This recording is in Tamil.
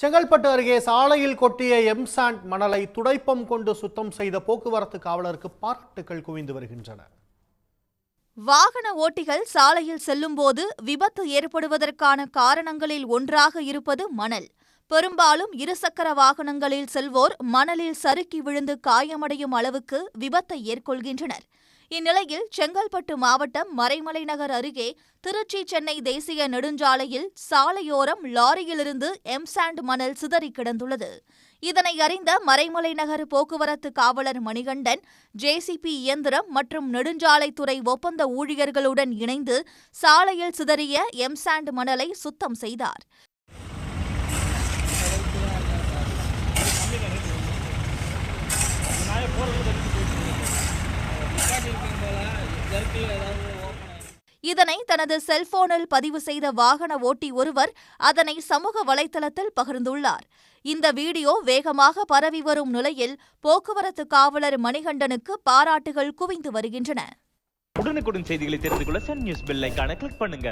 செங்கல்பட்டு அருகே சாலையில் கொட்டிய எம்சாண்ட் மணலை துடைப்பம் கொண்டு சுத்தம் செய்த போக்குவரத்து காவலருக்கு பாராட்டுகள் குவிந்து வருகின்றன. வாகன ஓட்டிகள் சாலையில் செல்லும்போது விபத்து ஏற்படுவதற்கான காரணங்களில் ஒன்றாக இருப்பது மணல். பெரும்பாலும் இருசக்கர வாகனங்களில் செல்வோர் மணலில் சறுக்கி விழுந்து காயமடையும் அளவுக்கு விபத்தை ஏற்கொள்கின்றனர். இந்நிலையில் செங்கல்பட்டு மாவட்டம் மறைமலை நகர் அருகே திருச்சி சென்னை தேசிய நெடுஞ்சாலையில் சாலையோரம் லாரியிலிருந்து எம்சாண்ட் மணல் சிதறி கிடந்துள்ளது. இதனை அறிந்த மறைமலை நகர் போக்குவரத்து காவலர் மணிகண்டன் ஜேசிபி இயந்திரம் மற்றும் நெடுஞ்சாலைத்துறை ஒப்பந்த ஊழியர்களுடன் இணைந்து சாலையில் சிதறிய எம்சாண்ட் மணலை சுத்தம் செய்தார். இதனை தனது செல்போனில் பதிவு செய்த வாகன ஓட்டி ஒருவர் அதனை சமூக வலைதளத்தில் பகிர்ந்துள்ளார். இந்த வீடியோ வேகமாக பரவி வரும் நிலையில் போக்குவரத்து காவலர் மணிகண்டனுக்கு பாராட்டுகள் குவிந்து வருகின்றன. உடனுக்குடன் செய்திகளை தெரிந்து கொள்ள சன் நியூஸ் பெல் ஐகானை கிளிக் பண்ணுங்க.